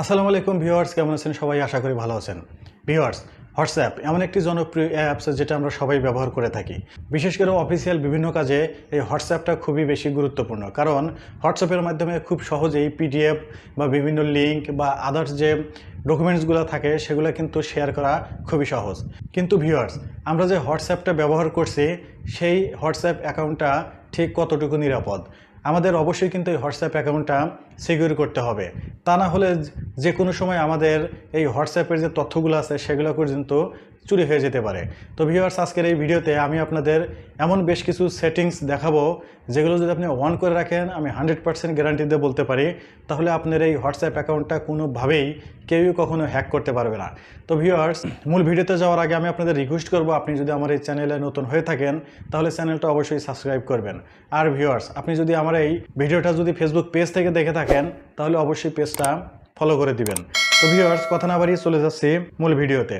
আসসালামু আলাইকুম, ভিউয়ার্স, কেমন আছেন? সবাই আশা করি ভালো আছেন। ভিউয়ার্স, হোয়াটসঅ্যাপ এমন একটি জনপ্রিয় অ্যাপস যেটা আমরা সবাই ব্যবহার করে থাকি। বিশেষ করে অফিসিয়াল বিভিন্ন কাজে এই হোয়াটসঅ্যাপটা খুবই বেশি গুরুত্বপূর্ণ। কারণ হোয়াটসঅ্যাপের মাধ্যমে খুব সহজেই পিডিএফ বা বিভিন্ন লিঙ্ক বা আদার্স যে ডকুমেন্টসগুলো থাকে, সেগুলো কিন্তু শেয়ার করা খুবই সহজ। কিন্তু ভিউয়ার্স, আমরা যে হোয়াটসঅ্যাপটা ব্যবহার করছি, সেই হোয়াটসঅ্যাপ অ্যাকাউন্টটা ঠিক কতটুকু নিরাপদ? আমাদের অবশ্যই কিন্তু এই হোয়াটসঅ্যাপ অ্যাকাউন্টটা সিকিউর করতে হবে। তা না হলে যে কোনো সময় আমাদের এই হোয়াটসঅ্যাপের যে তথ্যগুলো আছে সেগুলো পর্যন্ত চুরি হয়ে যেতে পারে। তো ভিউয়ার্স আজকের এই ভিডিওতে আমি আপনাদের এমন বেশ কিছু সেটিংস দেখাবো, যেগুলো যদি আপনি অন করে রাখেন, আমি হান্ড্রেড পার্সেন্ট গ্যারান্টি দিয়ে বলতে পারি, তাহলে আপনার এই হোয়াটসঅ্যাপ অ্যাকাউন্টটা কোনোভাবেই কেউই কখনো হ্যাক করতে পারবে না। তো ভিউয়ার্স মূল ভিডিওতে যাওয়ার আগে আমি আপনাদের রিকোয়েস্ট করব, আপনি যদি আমার এই চ্যানেলে নতুন হয়ে থাকেন, তাহলে চ্যানেলটা অবশ্যই সাবস্ক্রাইব করবেন। আর ভিউয়ার্স আপনি যদি আমার এই ভিডিওটা যদি ফেসবুক পেজ থেকে দেখে থাকেন, তাহলে অবশ্যই পেজটা ফলো করে দিবেন। তো ভিউয়ার্স কথা না বাড়িয়ে চলে যাচ্ছি মূল ভিডিওতে।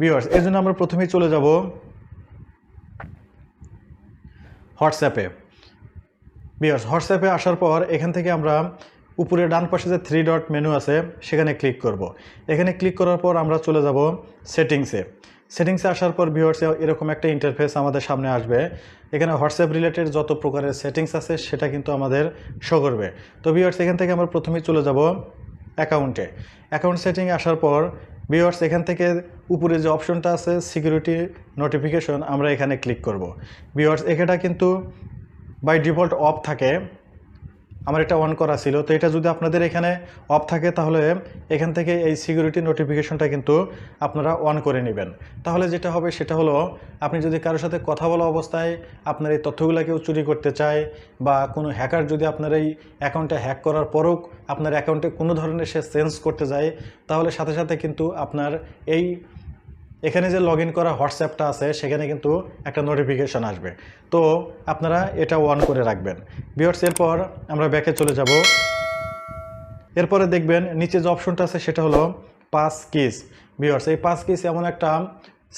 ভিউয়ার্স এর জন্য আমরা প্রথমেই চলে যাব হোয়াটসঅ্যাপে। ভিউয়ার্স হোয়াটসঅ্যাপে আসার পর এখান থেকে আমরা উপরে ডান পাশে যে থ্রি ডট মেনু আছে, সেখানে ক্লিক করব। এখানে ক্লিক করার পর আমরা চলে যাব সেটিংসে সেটিংসে আসার পর ভিউয়ার্স এরকম একটা ইন্টারফেস আমাদের সামনে আসবে। এখানে হোয়াটসঅ্যাপ রিলেটেড যত প্রকারের সেটিংস আছে, সেটা কিন্তু আমাদের শো করবে। তো ভিউয়ার্স এখান থেকে আমরা প্রথমেই চলে যাব অ্যাকাউন্টে অ্যাকাউন্ট সেটিংয়ে আসার পর ভিউয়ার্স এখান থেকে উপরে যে অপশনটা আছে সিকিউরিটি নোটিফিকেশন আমরা এখানে ক্লিক করব। ভিউয়ার্স এখানটা কিন্তু বাই ডিফল্ট অফ থাকে। আমার এটা অন করা ছিল। তো এটা যদি আপনাদের এখানে অফ থাকে, তাহলে এখান থেকে এই সিকিউরিটি নোটিফিকেশনটা কিন্তু আপনারা অন করে নেবেন। তাহলে যেটা হবে, সেটা হলো, আপনি যদি কারোর সাথে কথা বলা অবস্থায় আপনার এই তথ্যগুলো কেউ চুরি করতে চায়, বা কোনো হ্যাকার যদি আপনার এই অ্যাকাউন্টটা হ্যাক করার পরও আপনার অ্যাকাউন্টে কোনো ধরনের সে চেঞ্জ করতে যায়, তাহলে সাথে সাথে কিন্তু আপনার এই এখানে যে লগ করা হোয়াটসঅ্যাপটা আছে, সেখানে কিন্তু একটা নোটিফিকেশন আসবে। তো আপনারা এটা অন করে রাখবেন। বিয়ার্স এরপর আমরা ব্যাকে চলে যাব। এরপরে দেখবেন নিচে যে অপশনটা আছে, সেটা হলো পাস কিস বিয়ার্স এই পাস কিস এমন একটা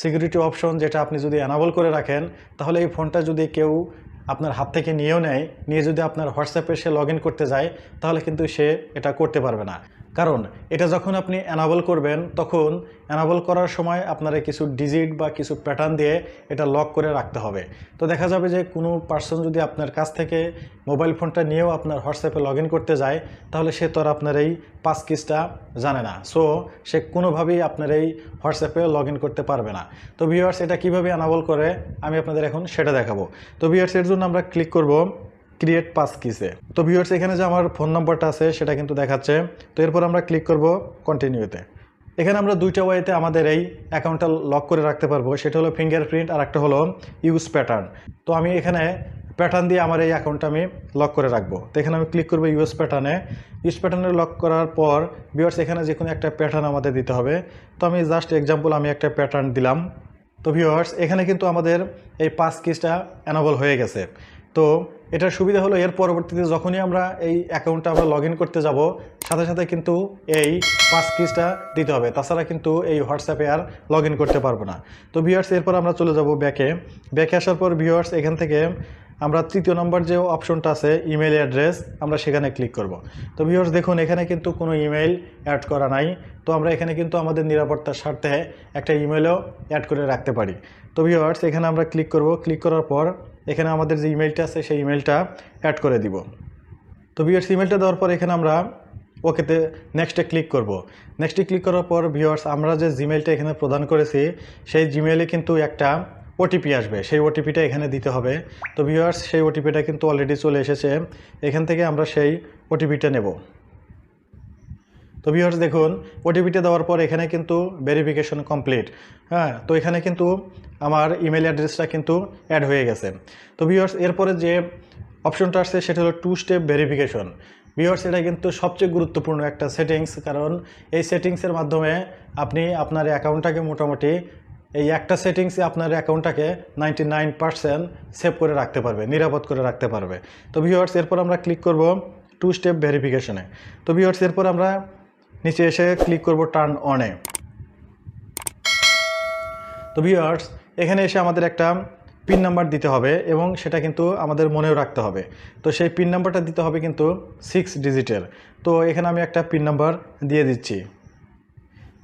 সিকিউরিটি অপশন যেটা আপনি যদি অ্যানাবল করে রাখেন, তাহলে এই ফোনটা যদি কেউ আপনার হাত থেকে নিয়েও নেয়, নিয়ে যদি আপনার হোয়াটসঅ্যাপে সে লগ করতে যায়, তাহলে কিন্তু সে এটা করতে পারবে না। কারণ এটা যখন আপনি অ্যানাবল করবেন, তখন অ্যানাবল করার সময় আপনারা কিছু ডিজিট বা কিছু প্যাটার্ন দিয়ে এটা লক করে রাখতে হবে। তো দেখা যাবে যে কোনো পার্সন যদি আপনার কাছ থেকে মোবাইল ফোনটা নিয়েও আপনার হোয়াটসঅ্যাপে লগ করতে যায়, তাহলে সে তো আর আপনার এই পাস কিসটা জানে না। সো সে কোনোভাবেই আপনার এই হোয়াটসঅ্যাপে লগ করতে পারবে না। তো ভিউয়ার্স এটা কীভাবে অ্যানাবল করে? আমি আপনাদের এখন সেটা দেখাবো। তো ভিউয়ার্স এর জন্য আমরা ক্লিক করব ক্রিয়েট পাস কিসে তো। ভিউয়ার্স এখানে যে আমার ফোন নাম্বারটা আছে, সেটা কিন্তু দেখাচ্ছে। তো এরপর আমরা ক্লিক করব কন্টিনিউতে এখানে আমরা দুইটা ওয়েতে আমাদের এই অ্যাকাউন্টটা লক করে রাখতে পারব। সেটা হলো ফিঙ্গারপ্রিন্ট আর একটা হলো ইউজ প্যাটার্ন তো আমি এখানে প্যাটার্ন দিয়ে আমার এই অ্যাকাউন্টটা আমি লক করে রাখব। তো এখানে আমি ক্লিক করব ইউএস প্যাটার্নে ইউজ প্যাটার্নে লক করার পর ভিউয়ার্স এখানে যে কোনো একটা প্যাটার্ন আমাদের দিতে হবে। তো আমি জাস্ট এক্সাম্পল আমি একটা প্যাটার্ন দিলাম। তো ভিউয়ার্স এখানে কিন্তু আমাদের এই পাস কিসটা অ্যানাবল হয়ে গেছে। তো এটার সুবিধা হলো এর পরবর্তীতে যখনই আমরা এই অ্যাকাউন্টটা আমরা লগ করতে যাব, সাথে সাথে কিন্তু এই পাস কিসটা দিতে হবে। তাছাড়া কিন্তু এই হোয়াটসঅ্যাপে আর লগ করতে পারব না। তো ভিউয়ার্স এরপর আমরা চলে যাব ব্যাকে ব্যাকে আসার পর ভিওয়ার্স এখান থেকে আমরা তৃতীয় নম্বর যে অপশনটা আছে ইমেল অ্যাড্রেস আমরা সেখানে ক্লিক করব। তো ভিউয়ার্স দেখুন, এখানে কিন্তু কোনো ইমেল অ্যাড করা নাই। তো আমরা এখানে কিন্তু আমাদের নিরাপত্তার স্বার্থে একটা ইমেলও অ্যাড করে রাখতে পারি। তো ভিউয়ার্স এখানে আমরা ক্লিক করব। ক্লিক করার পর এখানে আমাদের যে ইমেলটা আছে, সেই ইমেলটা অ্যাড করে দিব। তো ভিউয়ার্স ইমেলটা দেওয়ার পর এখানে আমরা ওকেতে নেক্সটে ক্লিক করব। নেক্সটে ক্লিক করার পর ভিওর্স আমরা যে জিমেলটা এখানে প্রদান করেছি, সেই জিমেলে কিন্তু একটা ওটিপি আসবে। সেই ওটিপিটা এখানে দিতে হবে। তো ভিউয়ার্স সেই ওটিপিটা কিন্তু অলরেডি চলে এসেছে। এখান থেকে আমরা সেই ওটিপিটা নেব। তো ভিউয়ার্স দেখুন ওটিপিটা দেওয়ার পর এখানে কিন্তু ভেরিফিকেশন কমপ্লিট হ্যাঁ তো এখানে কিন্তু আমার ইমেল অ্যাড্রেসটা কিন্তু অ্যাড হয়ে গেছে। তো ভিউয়ার্স এরপরে যে অপশনটা আসছে, সেটা হলো টু স্টেপ ভেরিফিকেশন ভিউয়ার্স এটা কিন্তু সবচেয়ে গুরুত্বপূর্ণ একটা সেটিংস কারণ এই সেটিংসের মাধ্যমে আপনি আপনার অ্যাকাউন্টটাকে মোটামুটি এই একটা সেটিংসে আপনার অ্যাকাউন্টটাকে নাইনটি নাইন পার্সেন্ট সেভ করে রাখতে পারবে, নিরাপদ করে রাখতে পারবে। তো ভিউয়ার্স এরপর আমরা ক্লিক করব টু স্টেপ ভেরিফিকেশনে তো ভিউয়ার্স এরপর আমরা নিচে এসে ক্লিক করব টার্ন অনে তো ভিউয়ার্স এখানে এসে আমাদের একটা পিন নাম্বার দিতে হবে এবং সেটা কিন্তু আমাদের মনেও রাখতে হবে। তো সেই পিন নাম্বারটা দিতে হবে কিন্তু সিক্স ডিজিটের তো এখানে আমি একটা পিন নাম্বার দিয়ে দিচ্ছি।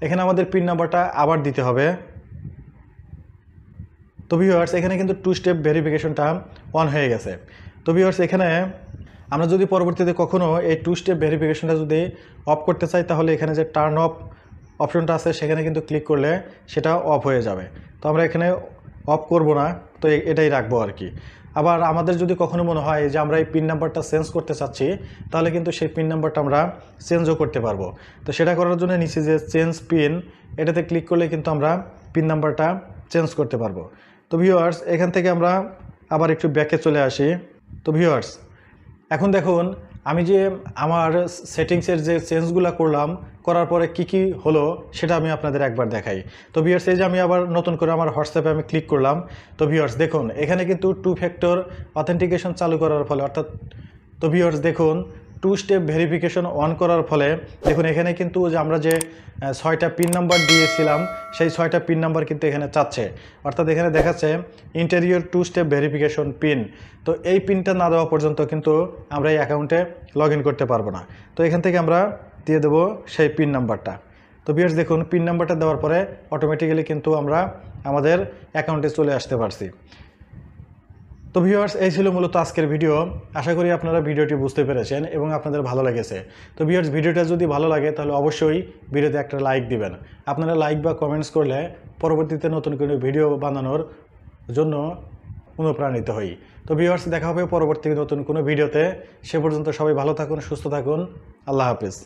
এখানে আমাদের পিন নাম্বারটা আবার দিতে হবে। তো ভিউয়ার্স এখানে কিন্তু টু স্টেপ ভেরিফিকেশনটা অন হয়ে গেছে। তো ভিউয়ার্স এখানে আমরা যদি পরবর্তীতে কখনও এই টু স্টেপ ভেরিফিকেশনটা যদি অফ করতে চাই, তাহলে এখানে যে টার্ন অফ অপশনটা আছে, সেখানে কিন্তু ক্লিক করলে সেটা অফ হয়ে যাবে। তো আমরা এখানে অফ করব না, তো এটাই রাখব আর কি। আবার আমাদের যদি কখনো মনে হয় যে আমরা এই পিন নাম্বারটা চেঞ্জ করতে চাচ্ছি, তাহলে কিন্তু সেই পিন নাম্বারটা আমরা চেঞ্জও করতে পারব। তো সেটা করার জন্য নিচে যে চেঞ্জ পিন এটাতে ক্লিক করলে কিন্তু আমরা পিন নাম্বারটা চেঞ্জ করতে পারব। তো ভিউয়ার্স এখান থেকে আমরা আবার একটু ব্যাকে চলে আসি। তো ভিউয়ার্স এখন দেখুন, আমি যে আমার সেটিংসের যে চেঞ্জগুলো করলাম, করার পরে কি কি হলো, সেটা আমি আপনাদের একবার দেখাই। তো ভিউয়ার্স এই যে আমি আবার নতুন করে আমার হোয়াটসঅ্যাপে আমি ক্লিক করলাম। তো ভিউয়ার্স দেখুন, এখানে কিন্তু টু ফ্যাক্টর অথেন্টিকেশন চালু করার ফলে, অর্থাৎ, তো ভিউয়ার্স দেখুন টু স্টেপ ভেরিফিকেশন অন করার ফলে, দেখুন এখানে কিন্তু যে আমরা যে ছয়টা পিন নাম্বার দিয়েছিলাম, সেই ছয়টা পিন নাম্বার কিন্তু এখানে চাচ্ছে। অর্থাৎ এখানে দেখাচ্ছে interior two step verification pin তো এই পিনটা না দেওয়া পর্যন্ত কিন্তু আমরা এই অ্যাকাউন্টে লগ করতে পারব না। তো এখান থেকে আমরা দিয়ে দেবো সেই পিন নাম্বারটা তো বিয়ার্স দেখুন পিন নাম্বারটা দেওয়ার পরে অটোমেটিক্যালি কিন্তু আমরা আমাদের অ্যাকাউন্টে চলে আসতে পারছি। তো ভিউয়ার্স এই ছিল মূলত আজকের ভিডিও আশা করি আপনারা ভিডিওটি বুঝতে পেরেছেন এবং আপনাদের ভালো লেগেছে। তো ভিউয়ার্স ভিডিওটা যদি ভালো লাগে, তাহলে অবশ্যই ভিডিওতে একটা লাইক দিবেন। আপনারা লাইক বা কমেন্টস করলে পরবর্তীতে নতুন কোনো ভিডিও বানানোর জন্য অনুপ্রাণিত হই। তো ভিউয়ার্স দেখা হবে পরবর্তী নতুন কোনো ভিডিওতে সে পর্যন্ত সবাই ভালো থাকুন, সুস্থ থাকুন। আল্লাহ হাফিজ।